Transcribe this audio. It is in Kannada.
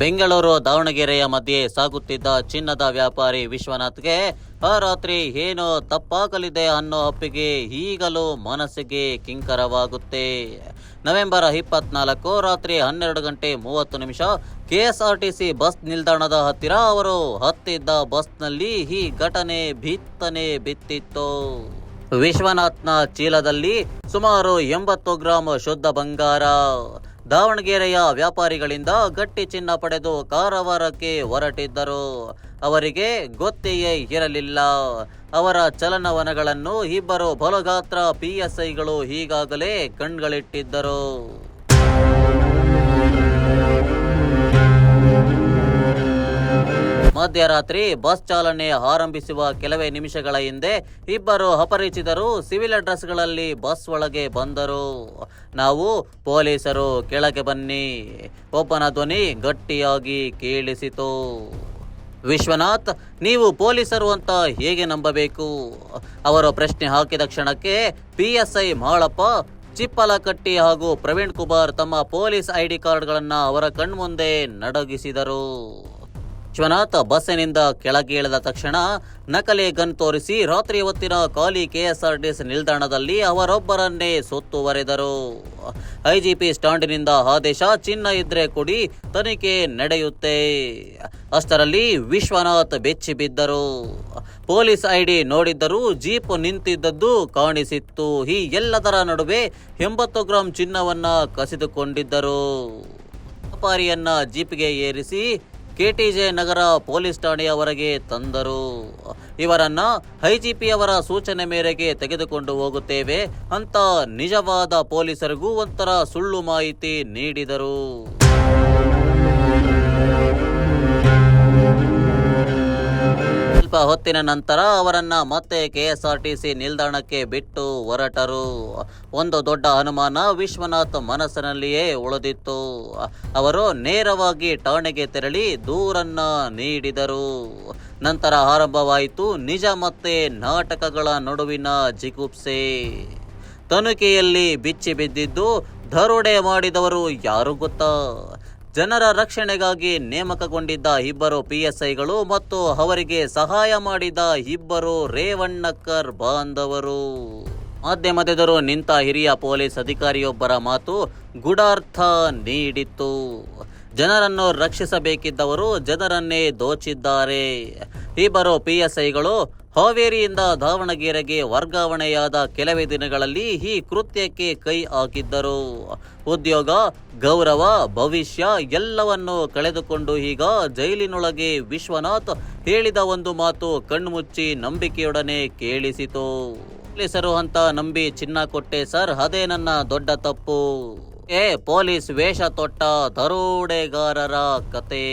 ಬೆಂಗಳೂರು ದಾವಣಗೆರೆಯ ಮಧ್ಯೆ ಸಾಗುತ್ತಿದ್ದ ಚಿನ್ನದ ವ್ಯಾಪಾರಿ ವಿಶ್ವನಾಥ್ಗೆ, ಆ ರಾತ್ರಿ ಏನೋ ತಪ್ಪಾಗಲಿದೆ ಅನ್ನೋ ಅಪ್ಪಿಗೆ ಈಗಲೂ ಮನಸ್ಸಿಗೆ ಕಿಂಕರವಾಗುತ್ತೆ. ನವೆಂಬರ್ ಇಪ್ಪತ್ನಾಲ್ಕು ರಾತ್ರಿ ಹನ್ನೆರಡು ಗಂಟೆ ಮೂವತ್ತು ನಿಮಿಷ ಕೆಎಸ್ಆರ್ಟಿಸಿ ಬಸ್ ನಿಲ್ದಾಣದ ಹತ್ತಿರ ಅವರು ಹತ್ತಿದ್ದ ಬಸ್ನಲ್ಲಿ ಈ ಘಟನೆ ಬಿತ್ತನೆ ಬಿತ್ತಿತ್ತು. ವಿಶ್ವನಾಥ್ನ ಚೀಲದಲ್ಲಿ ಸುಮಾರು ಎಂಬತ್ತು ಗ್ರಾಂ ಶುದ್ಧ ಬಂಗಾರ. ದಾವಣಗೆರೆಯ ವ್ಯಾಪಾರಿಗಳಿಂದ ಗಟ್ಟಿ ಚಿನ್ನ ಪಡೆದು ಕಾರವಾರಕ್ಕೆ ಹೊರಟಿದ್ದರು. ಅವರಿಗೆ ಗೊತ್ತೆಯೇ ಇರಲಿಲ್ಲ. ಅವರ ಚಲನವನಗಳನ್ನು ಇಬ್ಬರು ಬಲಗಾತ್ರ ಪಿಎಸ್ಐಗಳು ಈಗಾಗಲೇ ಕಣ್ಗಳಿಟ್ಟಿದ್ದರು. ಮಧ್ಯರಾತ್ರಿ ಬಸ್ ಚಾಲನೆ ಆರಂಭಿಸುವ ಕೆಲವೇ ನಿಮಿಷಗಳ ಹಿಂದೆ ಇಬ್ಬರು ಅಪರಿಚಿತರು ಸಿವಿಲ್ ಡ್ರೆಸ್ಗಳಲ್ಲಿ ಬಸ್ ಒಳಗೆ ಬಂದರು. ನಾವು ಪೊಲೀಸರು, ಕೆಳಗೆ ಬನ್ನಿ. ಒಬ್ಬನ ಧ್ವನಿ ಗಟ್ಟಿಯಾಗಿ ಕೇಳಿಸಿತು. ವಿಶ್ವನಾಥ್, ನೀವು ಪೊಲೀಸರು ಅಂತ ಹೇಗೆ ನಂಬಬೇಕು? ಅವರು ಪ್ರಶ್ನೆ ಹಾಕಿದ ಕ್ಷಣಕ್ಕೆ P S I Malappa, Chippalakatti ಹಾಗೂ ಪ್ರವೀಣ್ ಕುಮಾರ್ ತಮ್ಮ ಪೊಲೀಸ್ ಐಡಿ ಕಾರ್ಡ್ಗಳನ್ನು ಅವರ ಕಣ್ಮುಂದೆ ನಡಗಿಸಿದರು. ವಿಶ್ವನಾಥ್ ಬಸ್ಸಿನಿಂದ ಕೆಳಗೆ ಇಳಿದ ತಕ್ಷಣ ನಕಲಿ ಗನ್ ತೋರಿಸಿ ರಾತ್ರಿ ಹೊತ್ತಿನ ಖಾಲಿ ಕೆಎಸ್ಆರ್ಟಿಸಿ ನಿಲ್ದಾಣದಲ್ಲಿ ಅವರೊಬ್ಬರನ್ನೇ ಸುತ್ತುವರೆದರು. ಐಜಿಪಿ ಸ್ಟಾಂಡಿನಿಂದ ಆದೇಶ, ಚಿನ್ನ ಇದ್ರೆ ಕೊಡಿ, ತನಿಖೆ ನಡೆಯುತ್ತೆ. ಅಷ್ಟರಲ್ಲಿ ವಿಶ್ವನಾಥ್ ಬೆಚ್ಚಿ ಬಿದ್ದರು. ಪೊಲೀಸ್ ಐಡಿ ನೋಡಿದ್ದರೂ ಜೀಪ್ ನಿಂತಿದ್ದದ್ದು ಕಾಣಿಸಿತ್ತು. ಈ ಎಲ್ಲದರ ನಡುವೆ ಎಂಬತ್ತು ಗ್ರಾಂ ಚಿನ್ನವನ್ನ ಕಸಿದುಕೊಂಡಿದ್ದರು. ವ್ಯಾಪಾರಿಯನ್ನ ಜೀಪ್ಗೆ ಏರಿಸಿ ಕೆಟಿಜೆ ನಗರ ಪೊಲೀಸ್ ಠಾಣೆಯವರೆಗೆ ತಂದರು. ಇವರನ್ನು ಐಜಿಪಿಯವರ ಸೂಚನೆ ಮೇರೆಗೆ ತೆಗೆದುಕೊಂಡು ಹೋಗುತ್ತೇವೆ ಅಂತ ನಿಜವಾದ ಪೊಲೀಸರಿಗೂ ಒಂಥರ ಸುಳ್ಳು ಮಾಹಿತಿ ನೀಡಿದರು. ಸ್ವಲ್ಪ ಹೊತ್ತಿನ ನಂತರ ಅವರನ್ನು ಮತ್ತೆ ಕೆಎಸ್ಆರ್ಟಿಸಿ ನಿಲ್ದಾಣಕ್ಕೆ ಬಿಟ್ಟು ಹೊರಟರು. ಒಂದು ದೊಡ್ಡ ಅನುಮಾನ ವಿಶ್ವನಾಥ್ ಮನಸ್ಸಿನಲ್ಲಿಯೇ ಉಳಿದಿತ್ತು. ಅವರು ನೇರವಾಗಿ ಠಾಣೆಗೆ ತೆರಳಿ ದೂರನ್ನ ನೀಡಿದರು. ನಂತರ ಆರಂಭವಾಯಿತು ನಿಜ ಮತ್ತೆ ನಾಟಕಗಳ ನಡುವಿನ ಜಿಗುಪ್ಸೆ. ತನಿಖೆಯಲ್ಲಿ ಬಿಚ್ಚಿ ಬಿದ್ದಿದ್ದು ದರೋಡೆ ಮಾಡಿದವರು ಯಾರು ಗೊತ್ತಾ? ಜನರ ರಕ್ಷಣೆಗಾಗಿ ನೇಮಕಗೊಂಡಿದ್ದ ಇಬ್ಬರು ಪಿಎಸ್ಐಗಳು ಮತ್ತು ಅವರಿಗೆ ಸಹಾಯ ಮಾಡಿದ ಇಬ್ಬರು ರೇವಣ್ಣಕರ್ ಬಾಂಧವರು. ಮಾಧ್ಯಮದೆದುರು ನಿಂತ ಹಿರಿಯ ಪೊಲೀಸ್ ಅಧಿಕಾರಿಯೊಬ್ಬರ ಮಾತು ಗೂಢಾರ್ಥ ನೀಡಿತ್ತು. ಜನರನ್ನು ರಕ್ಷಿಸಬೇಕಿದ್ದವರು ಜನರನ್ನೇ ದೋಚಿದ್ದಾರೆ. ಇಬ್ಬರು ಪಿಎಸ್ಐಗಳು ಹಾವೇರಿಯಿಂದ ದಾವಣಗೆರೆಗೆ ವರ್ಗಾವಣೆಯಾದ ಕೆಲವೇ ದಿನಗಳಲ್ಲಿ ಈ ಕೃತ್ಯಕ್ಕೆ ಕೈ ಹಾಕಿದ್ದರು. ಉದ್ಯೋಗ, ಗೌರವ, ಭವಿಷ್ಯ ಎಲ್ಲವನ್ನು ಕಳೆದುಕೊಂಡು ಈಗ ಜೈಲಿನೊಳಗೆ ವಿಶ್ವನಾಥ್ ಹೇಳಿದ ಒಂದು ಮಾತು ಕಣ್ಮುಚ್ಚಿ ನಂಬಿಕೆಯೊಡನೆ ಕೇಳಿಸಿತು. ಪೊಲೀಸರು ಅಂತ ನಂಬಿ ಚಿನ್ನ ಕೊಟ್ಟೆ ಸರ್, ಅದೇ ನನ್ನ ದೊಡ್ಡ ತಪ್ಪು. ಏ, ಪೊಲೀಸ್ ವೇಷ ತೊಟ್ಟ ದರೋಡೆಗಾರರ ಕತೆ.